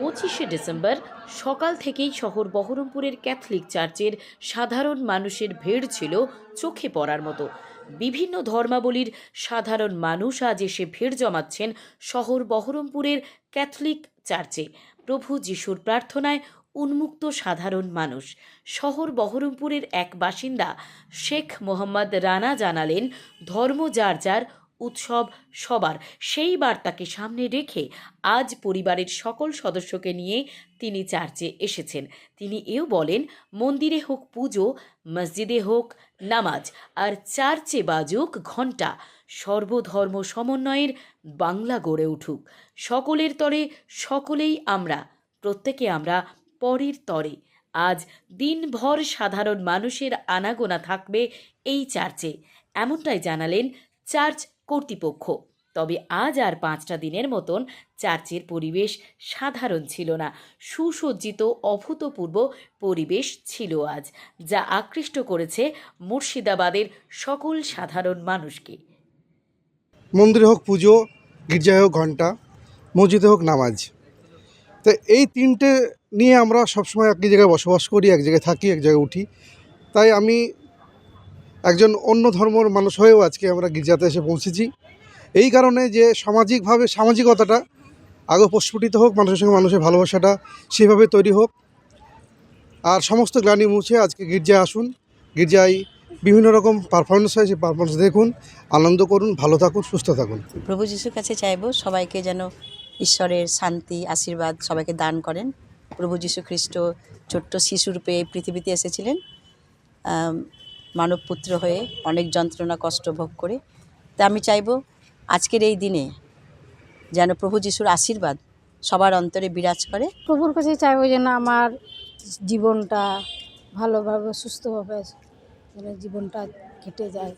পঁচিশে ডিসেম্বর সকাল থেকেই শহর বহরমপুরের ক্যাথলিক চার্চের সাধারণ মানুষের ভিড় ছিল চোখে পড়ার মতো। বিভিন্ন ধর্মাবলীর সাধারণ মানুষ আজ এসে ভিড় জমাচ্ছেন শহর বহরমপুরের ক্যাথলিক চার্চে। প্রভু যিশুর প্রার্থনায় উন্মুক্ত সাধারণ মানুষ। শহর বহরমপুরের এক বাসিন্দা শেখ মোহাম্মদ রানা জানালেন, ধর্ম যার যার, উৎসব সবার। সেই বার্তাকে সামনে রেখে আজ পরিবারের সকল সদস্যকে নিয়ে তিনি চার্চে এসেছেন। তিনি এও বলেন, মন্দিরে হোক পুজো, মসজিদে হোক নামাজ, আর চার্চে বাজুক ঘণ্টা, সর্বধর্ম সমন্বয়ের বাংলা গড়ে উঠুক। সকলের তরে সকলেই আমরা, প্রত্যেকে আমরা পরের তরে। আজ দিনভর সাধারণ মানুষের আনাগোনা থাকবে এই চার্চে। এমনটাই জানালেন চার্চ কর্তৃপক্ষ। তবে আজ আর পাঁচটা দিনের মতন চার্চের পরিবেশ সাধারণ ছিল না। সুসজ্জিত, অভূতপূর্ব পরিবেশ ছিল আজ, যা আকৃষ্ট করেছে মুর্শিদাবাদের সকল সাধারণ মানুষকে। মন্দিরে হোক পুজো, গির্জায় হোক ঘণ্টা মসজিদে হোক নামাজ। তো এই তিনটে নিয়ে আমরা সবসময় একই জায়গায় বসবাস করি, এক জায়গায় থাকি, এক জায়গায় উঠি। তাই আমি একজন অন্য ধর্মর মানুষ হয়েও আজকে আমরা গির্জাতে এসে পৌঁছেছি। এই কারণে যে সামাজিকভাবে সামাজিকতাটা আগে প্রস্ফুটিত হোক, মানুষের সঙ্গে মানুষের ভালোবাসাটা সেভাবে তৈরি হোক। আর সমস্ত গ্লানি মুছে আজকে গির্জায় আসুন। গির্জায় বিভিন্ন রকম পারফরমেন্স হয়, সেই পারফরমেন্স দেখুন, আনন্দ করুন, ভালো থাকুন, সুস্থ থাকুন। প্রভু যিশুর কাছে চাইব সবাইকে যেন ঈশ্বরের শান্তি, আশীর্বাদ সবাইকে দান করেন। প্রভু যিশু খ্রিস্ট ছোট্ট শিশুরূপে এই পৃথিবীতে এসেছিলেন। মানব পুত্র হয়ে অনেক যন্ত্রণা, কষ্ট ভোগ করে। তা আমি চাইব আজকের এই দিনে যেন প্রভু যিশুর আশীর্বাদ সবার অন্তরে বিরাজ করে। প্রভুর কাছে চাইব যেন আমার জীবনটা ভালোভাবে, সুস্থভাবে যেন জীবনটা কেটে যায়।